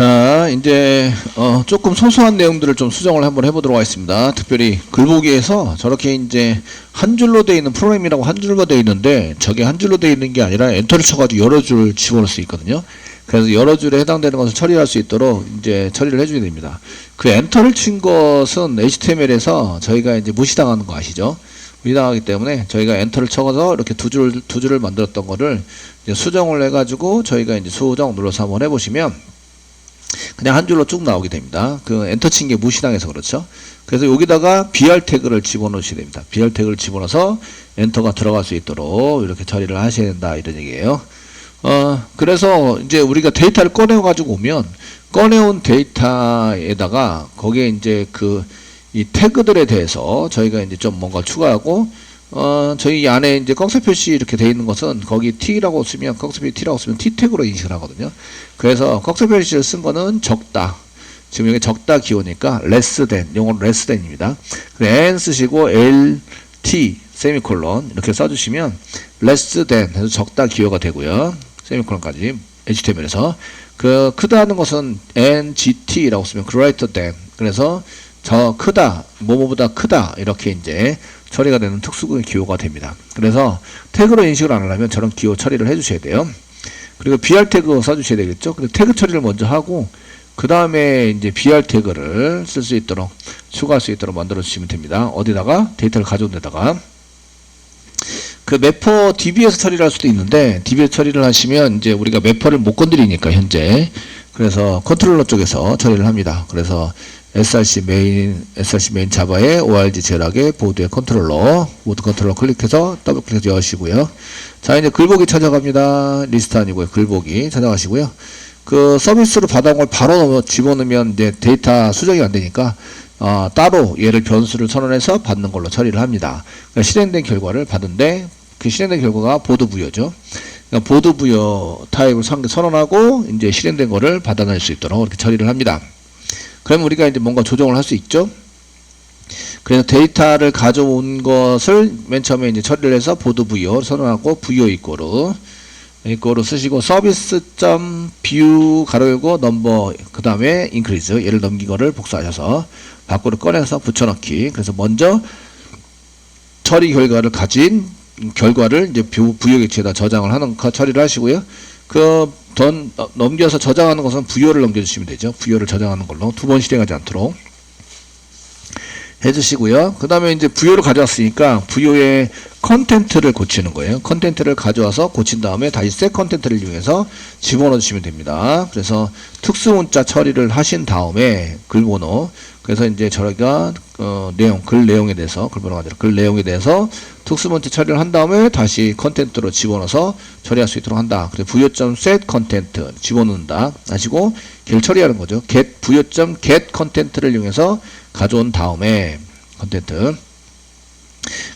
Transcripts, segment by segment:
자, 이제 어, 조금 소소한 내용들을 좀 수정을 한번 해보도록 하겠습니다. 특별히 글보기에서 저렇게 이제 한 줄로 되어 있는 프로그램이라고 한 줄로 되어 있는데 저게 한 줄로 되어 있는 게 아니라 엔터를 쳐가지고 여러 줄 집어넣을 수 있거든요. 그래서 여러 줄에 해당되는 것을 처리할 수 있도록 이제 처리를 해줘야 됩니다. 그 엔터를 친 것은 HTML에서 저희가 이제 무시당하는 거 아시죠? 무시당하기 때문에 저희가 엔터를 쳐서 이렇게 두 줄, 두 줄을 만들었던 거를 수정을 해가지고 저희가 이제 수정 눌러서 한번 해보시면 그냥 한 줄로 쭉 나오게 됩니다. 그 엔터 친 게 무시당해서 그렇죠. 그래서 여기다가 BR 태그를 집어넣으셔야 됩니다. BR 태그를 집어넣어서 엔터가 들어갈 수 있도록 이렇게 처리를 하셔야 된다 이런 얘기예요. 어 그래서 이제 우리가 데이터를 꺼내 가지고 오면 꺼내온 데이터에다가 거기에 이제 그 이 태그들에 대해서 저희가 이제 좀 뭔가 추가하고 어 저희 안에 이제 꺽쇠 표시 이렇게 돼 있는 것은 거기 t라고 쓰면 꺽쇠 표시 t라고 쓰면 t 태그로 인식을 하거든요. 그래서 꺽쇠 표시를 쓴 거는 적다. 지금 여기 적다 기호니까 less than 용어는 less than입니다. n 쓰시고 l t 세미콜론 이렇게 써주시면 less than 해서 적다 기호가 되고요. 세미콜론까지 HTML에서 그 크다는 것은 ngt라고 쓰면 greater than 그래서 저 크다 뭐뭐보다 크다 이렇게 이제 처리가 되는 특수의 기호가 됩니다. 그래서 태그로 인식을 안 하려면 저런 기호 처리를 해주셔야 돼요. 그리고 BR 태그 써주셔야 되겠죠. 근데 태그 처리를 먼저 하고 그 다음에 이제 BR 태그를 쓸 수 있도록 추가할 수 있도록 만들어 주시면 됩니다. 어디다가 데이터를 가져온 데다가 그 매퍼 DB에서 처리를 할 수도 있는데 DB에서 처리를 하시면 이제 우리가 매퍼를 못 건드리니까 현재 그래서 컨트롤러 쪽에서 처리를 합니다. 그래서 src 메인 src 메인 자바의 org 제락의 보드의 컨트롤러 보드 컨트롤러 클릭해서 더블 클릭해서 여시고요. 자 이제 글보기 찾아갑니다. 리스트 아니고요. 글보기 찾아가시고요. 그 서비스로 받아온 걸 바로 집어넣으면 이제 데이터 수정이 안 되니까 어, 따로 얘를 변수를 선언해서 받는 걸로 처리를 합니다. 그러니까 실행된 결과를 받은데 그 실행된 결과가 보드 부여죠. 그러니까 보드 부여 타입을 선- 선언하고 이제 실행된 거를 받아낼 수 있도록 이렇게 처리를 합니다. 그러면 우리가 이제 뭔가 조정을 할 수 있죠. 그래서 데이터를 가져온 것을 맨 처음에 이제 처리를 해서 보드 부여 선언하고 부여 이꼬르 이거로 쓰시고 서비스 점 뷰 가로 열고 넘버 그 다음에 인크리즈 얘를 넘긴 거를 복사하셔서 밖으로 꺼내서 붙여넣기 그래서 먼저 처리 결과를 가진 결과를 이제 뷰, 부여 객체에다 저장을 하는 거 처리를 하시고요 그 던 넘겨서 저장하는 것은 부여를 넘겨주시면 되죠 부여를 저장하는 걸로 두 번 실행하지 않도록 해주시고요. 그 다음에 이제 부여를 가져왔으니까 부여의 컨텐트를 고치는 거예요. 컨텐트를 가져와서 고친 다음에 다시 새 컨텐트를 이용해서 집어넣어 주시면 됩니다. 그래서 특수문자 처리를 하신 다음에 글번호 그래서 이제 저희가 어, 내용 글 내용에 대해서 글번호가 아니라 글 내용에 대해서 특수문자 처리를 한 다음에 다시 컨텐트로 집어넣어서 처리할 수 있도록 한다. 그래서 부여점 set 컨텐트 집어넣는다. 하시고 걔를 처리하는 거죠. get 부여점 get 컨텐트를 이용해서 가져온 다음에 컨텐트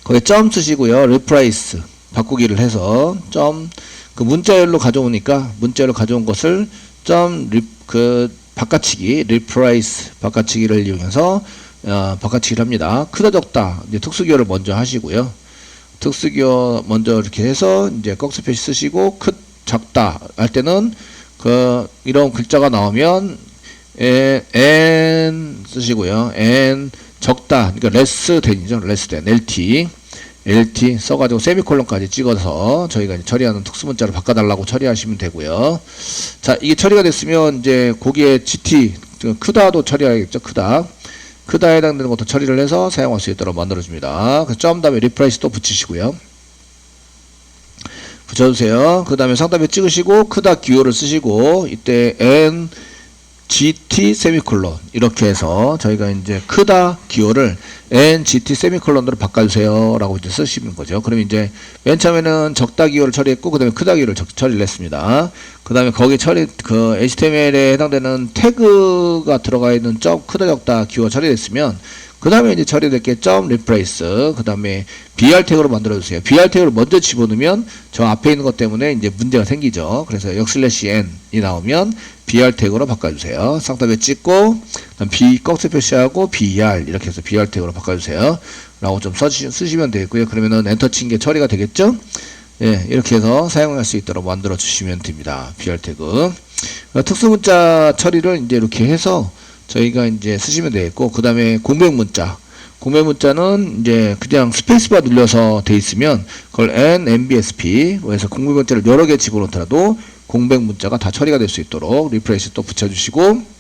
거기에 점 쓰시고요. replace 바꾸기를 해서 점 그 문자열로 가져오니까 문자열로 가져온 것을 점그 바꿔치기 replace 바꿔치기를 이용해서 어, 바꿔치기를 합니다. 크다 적다 이제 특수기호를 먼저 하시고요. 특수기호 먼저 이렇게 해서 이제 꺽쇠 표시 쓰시고 크 작다 할 때는 그 이런 글자가 나오면 에, n 쓰시고요. n 적다. 그러니까 less than이죠. less than lt lt 써가지고 세미콜론까지 찍어서 저희가 처리하는 특수문자로 바꿔달라고 처리하시면 되고요. 자, 이게 처리가 됐으면 이제 거기에 gt 그 크다도 처리해야겠죠. 크다. 크다에 해당되는 것도 처리를 해서 사용할 수 있도록 만들어줍니다. 그점 다음에 리프레시 또 붙이시고요. 붙여주세요. 그 다음에 상단에 찍으시고 크다 기호를 쓰시고 이때 n gt 세미콜론 이렇게 해서 저희가 이제 크다 기호를 n gt 세미콜론으로 바꿔주세요 라고 이제 쓰시는 거죠. 그럼 이제 맨 처음에는 적다 기호를 처리했고 그 다음에 크다 기호를 적- 처리를 했습니다. 그 다음에 거기 처리 그 HTML에 해당되는 태그가 들어가 있는 점 크다 적다 기호가 처리됐으면 그 다음에 이제 처리될 게 점 리프레이스 그 다음에 BR 태그로 만들어 주세요. BR 태그를 먼저 집어넣으면 저 앞에 있는 것 때문에 이제 문제가 생기죠. 그래서 역슬래시 n이 나오면 BR 태그로 바꿔주세요. 상단에 찍고 B 꺽쇠 표시하고 BR 이렇게 해서 BR 태그로 바꿔주세요. 라고 좀 써시, 쓰시면 되고요. 그러면은 엔터 친 게 처리가 되겠죠? 예, 이렇게 해서 사용할 수 있도록 만들어 주시면 됩니다. BR 태그. 어, 특수문자 처리를 이제 이렇게 해서 저희가 이제 쓰시면 되겠고, 그 다음에 공백 문자. 공백 문자는 이제 그냥 스페이스바 눌려서 돼 있으면 그걸 N, MBSP, 해서 공백 문자를 여러 개 집어넣더라도 공백 문자가 다 처리가 될 수 있도록 리프레시 또 붙여주시고,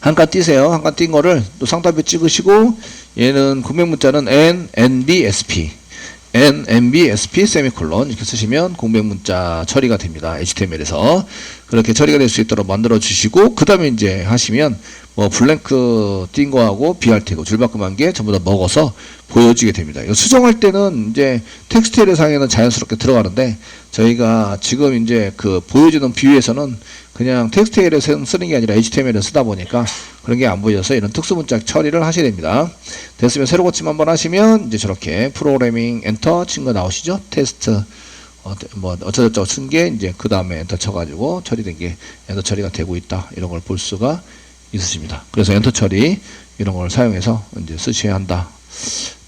한칸 띄세요. 한칸 띈 거를 또 상단표 찍으시고, 얘는 공백 문자는 N, NBSP. N, MB, SP, 세미콜론 이렇게 쓰시면 공백 문자 처리가 됩니다. HTML에서 그렇게 처리가 될 수 있도록 만들어 주시고 그 다음에 이제 하시면 뭐 블랭크 띈 거하고 BRT고 줄바꿈한 게 전부 다 먹어서 보여지게 됩니다. 이거 수정할 때는 이제 텍스트의 상에는 자연스럽게 들어가는데 저희가 지금 이제 그 보여주는 뷰에서는 그냥 텍스트에를 쓰는 게 아니라 HTML을 쓰다 보니까 그런 게 안 보여서 이런 특수 문자 처리를 하셔야 됩니다. 됐으면 새로 고침 한번 하시면 이제 저렇게 프로그래밍 엔터 친 거 나오시죠? 테스트 어, 뭐 어쩌저쩌고 쓴게 이제 그 다음에 엔터 쳐가지고 처리된 게 엔터 처리가 되고 있다 이런 걸 볼 수가 있으십니다. 그래서 엔터 처리 이런 걸 사용해서 이제 쓰셔야 한다.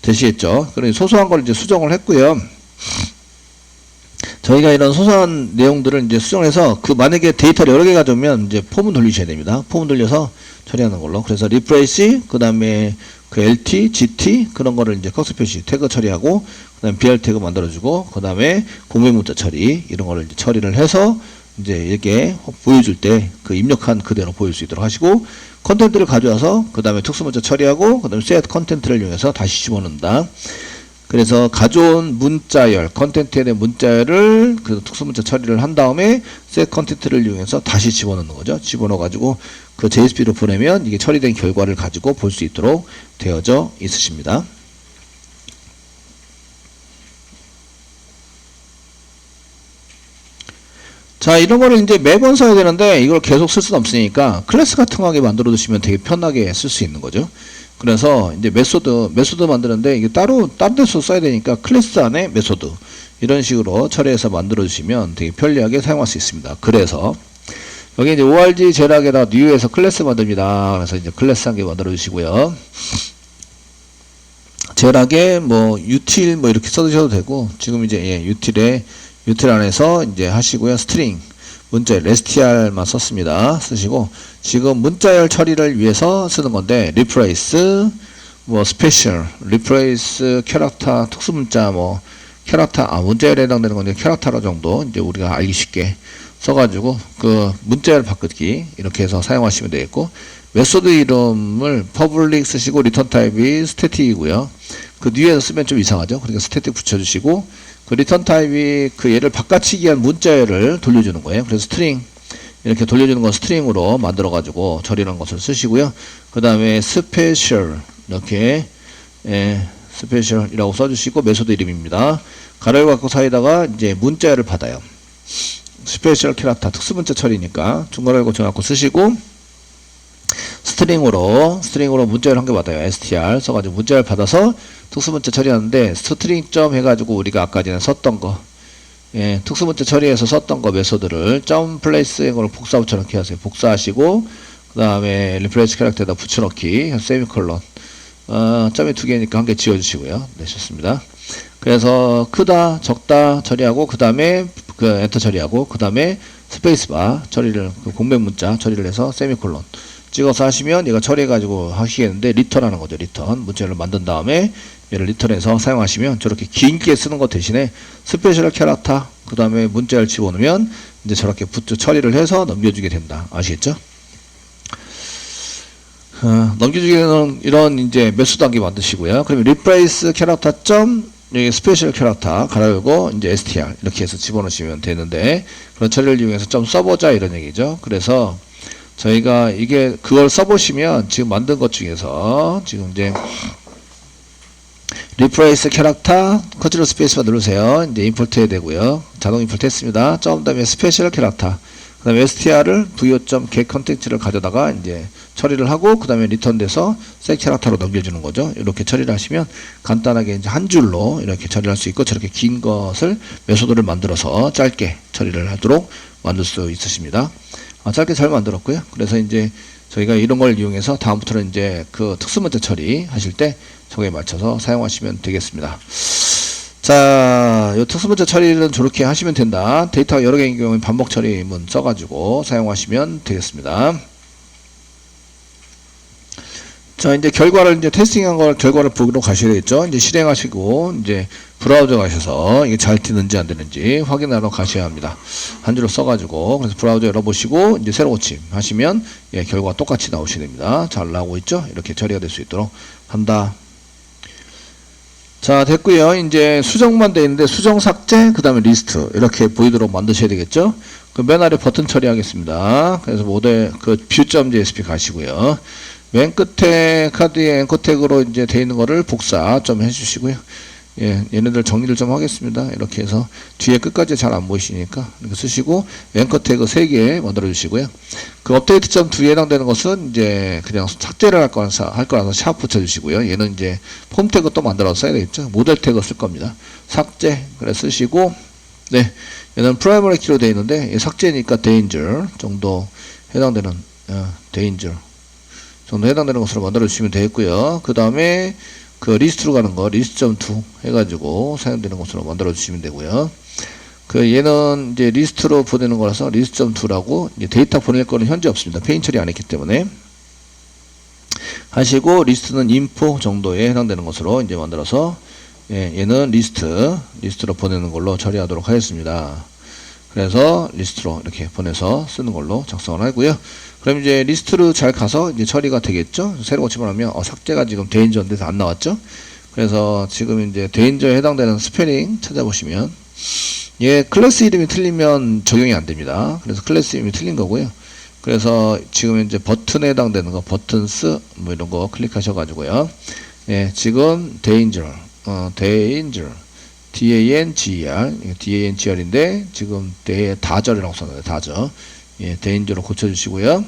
되시겠죠? 그래 소소한 걸 이제 수정을 했고요. 저희가 이런 소소한 내용들을 이제 수정해서 그 만약에 데이터를 여러 개 가져오면 이제 폼을 돌리셔야 됩니다. 폼을 돌려서 처리하는 걸로. 그래서 리프레시, 그 다음에 그 LT, GT 그런 거를 이제 커스 표시 태그 처리하고 그다음에 BR 태그 만들어주고 그 다음에 공백 문자 처리 이런 거를 이제 처리를 해서 이제 이렇게 보여줄 때 그 입력한 그대로 보일 수 있도록 하시고 컨텐츠를 가져와서 그 다음에 특수 문자 처리하고 그 다음에 셋 컨텐츠를 이용해서 다시 집어넣는다. 그래서 가져온 문자열, 컨텐츠에 대한 문자열을 그 특수문자 처리를 한 다음에 셋 컨텐츠를 이용해서 다시 집어넣는 거죠. 집어넣어가지고 그 JSP로 보내면 이게 처리된 결과를 가지고 볼 수 있도록 되어져 있으십니다. 자, 이런 거를 이제 매번 써야 되는데 이걸 계속 쓸 수는 없으니까 클래스 같은 거 하게 만들어 두시면 되게 편하게 쓸 수 있는 거죠. 그래서 이제 메소드, 메소드 만드는데 이게 따로, 다른 데서 써야 되니까 클래스 안에 메소드. 이런 식으로 처리해서 만들어 주시면 되게 편리하게 사용할 수 있습니다. 그래서 여기 이제 org 제락에다 뉴에서 클래스 만듭니다. 그래서 이제 클래스 한 개 만들어 주시고요. 제락에 뭐 util 뭐 이렇게 써주셔도 되고 지금 이제 예, util에 util 안에서 이제 하시고요. 스트링 문자열 str만 썼습니다. 쓰시고 지금 문자열 처리를 위해서 쓰는 건데 replace 뭐 special replace 캐릭터 특수 문자 뭐 캐릭터 아 문자열에 해당되는 건데 캐릭터로 정도 이제 우리가 알기 쉽게 써가지고 그 문자열 바꾸기 이렇게 해서 사용하시면 되겠고 메소드 이름을 public 쓰시고 return 타입이 static이고요. 그 뒤에서 쓰면 좀 이상하죠. 그러니까 static 붙여주시고 그 return 타입이 그 얘를 바꿔치기 한 문자열을 돌려주는 거예요. 그래서 string 이렇게 돌려주는 건 스트링으로 만들어 가지고 처리하는 것을 쓰시고요. 그 다음에 special 이렇게 예, special이라고 써주시고 메소드 이름입니다. 가로를 갖고 사이다가 이제 문자열을 받아요. 스페셜 캐릭터 특수 문자 처리니까 중괄호 고쳐 갖고 쓰시고 스트링으로 스트링으로 문자열 한 개 받아요. str 써가지고 문자열 받아서 특수 문자 처리하는데 스트링 점 해가지고 우리가 아까 전에 썼던 거 예, 특수 문자 처리해서 썼던 거 메소드를 점 플레이스 이걸 복사 붙여넣기 하세요. 복사하시고 그 다음에 리프레시 캐릭터에다 붙여넣기 세미콜론 어, 점이 두 개니까 한 개 지워주시고요. 네, 좋습니다. 그래서 크다, 적다 처리하고 그 다음에 그 엔터 처리하고 그 다음에 스페이스바 처리를 그 공백 문자 처리를 해서 세미콜론 찍어서 하시면 얘가 처리해가지고 하시겠는데 리턴하는 거죠. 리턴 문자를 만든 다음에 얘를 리턴해서 사용하시면 저렇게 긴게 쓰는 것 대신에 스페셜 캐릭터 그 다음에 문자를 집어넣으면 이제 저렇게 붙여 처리를 해서 넘겨주게 된다. 아시겠죠? 어, 넘겨주기는 이런 이제 매수 단계 만드시고요. 그러면 replace 캐릭터 점 여기 스페셜 캐릭터 가로열고 이제 str 이렇게 해서 집어넣으시면 되는데 그런 처리를 이용해서 좀 써보자 이런 얘기죠. 그래서 저희가 이게 그걸 써보시면 지금 만든 것 중에서 지금 이제 리프레이스 캐릭터 컨트롤 스페이스바 누르세요. 이제 임포트 해야 되고요. 자동 임포트 했습니다. 점 다음에 스페셜 캐릭터 그 다음에 str을 vo.get 컨텐츠를 가져다가 이제 처리를 하고 그 다음에 리턴 돼서 셀 캐릭터로 넘겨주는 거죠. 이렇게 처리를 하시면 간단하게 이제 한 줄로 이렇게 처리할 수 있고 저렇게 긴 것을 메소드를 만들어서 짧게 처리를 하도록 만들 수 있으십니다. 아, 짧게 잘 만들었고요. 그래서 이제 저희가 이런 걸 이용해서 다음부터는 이제 그 특수문자 처리 하실 때 저거에 맞춰서 사용하시면 되겠습니다. 자, 자, 요 특수문자 처리는 저렇게 하시면 된다. 데이터가 여러 개인 경우에 반복 처리문 써가지고 사용하시면 되겠습니다. 자, 이제 결과를 이제 테스팅한 걸 결과를 보기로 가셔야 되겠죠. 이제 실행하시고 이제 브라우저 가셔서 이게 잘 되는지 안 되는지 확인하러 가셔야 합니다. 한 줄로 써가지고 그래서 브라우저 열어보시고 이제 새로 고침 하시면 예, 결과가 똑같이 나오시게 됩니다. 잘 나오고 있죠. 이렇게 처리가 될 수 있도록 한다. 자 됐고요. 이제 수정만 돼 있는데 수정 삭제 그 다음에 리스트 이렇게 보이도록 만드셔야 되겠죠. 그 맨 아래 버튼 처리하겠습니다. 그래서 모델 그 view.jsp 가시고요. 맨 끝에 카드에 앵커택으로 이제 돼 있는 거를 복사 좀 해주시고요. 예, 얘네들 정리를 좀 하겠습니다. 이렇게 해서 뒤에 끝까지 잘 안 보이시니까 이렇게 쓰시고 앵커 태그 3개 만들어 주시고요. 그 업데이트 점 2에 해당되는 것은 이제 그냥 삭제를 할 거라서 할 거라서 샵 붙여 주시고요. 얘는 이제 폼 태그 또 만들어 써야 되겠죠. 모델 태그 쓸 겁니다. 삭제 그래 쓰시고 네. 얘는 프라이머리 키로 되어 있는데 얘 삭제니까 danger 정도 해당되는 어, danger 정도 해당되는 것으로 만들어 주시면 되겠고요. 그 다음에 그 리스트로 가는 거 리스트.2 해가지고 사용되는 것으로 만들어 주시면 되고요. 그 얘는 이제 리스트로 보내는 거라서 리스트.2라고 이제 데이터 보낼 거는 현재 없습니다. 페인 처리 안 했기 때문에 하시고 리스트는 인포 정도에 해당되는 것으로 이제 만들어서 예, 얘는 리스트 리스트로 보내는 걸로 처리하도록 하겠습니다. 그래서 리스트로 이렇게 보내서 쓰는 걸로 작성을 하고요. 그럼 이제 리스트로 잘 가서 이제 처리가 되겠죠. 새로 고침을 하면 어, 삭제가 지금 데인저인데서 안 나왔죠. 그래서 지금 이제 데인저에 해당되는 스페링 찾아보시면 얘 클래스 이름이 틀리면 적용이 안 됩니다. 그래서 클래스 이름이 틀린 거고요. 그래서 지금 이제 버튼에 해당되는 거 버튼스 뭐 이런 거 클릭하셔 가지고요. 예, 지금 danger, 어, danger, D-A-N-G-E-R, D-A-N-G-R인데 지금 대 다절이라고 써놔요. 다절. 예, 대인조로 고쳐주시고요.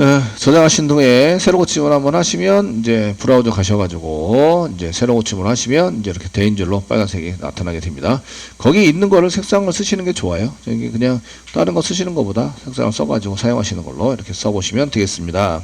어, 저장하신 후에 새로 고침을 한번 하시면 이제 브라우저 가셔가지고 이제 새로 고침을 하시면 이제 이렇게 대인줄로 빨간색이 나타나게 됩니다. 거기 있는 거를 색상을 쓰시는 게 좋아요. 그냥 다른 거 쓰시는 것보다 색상을 써가지고 사용하시는 걸로 이렇게 써보시면 되겠습니다.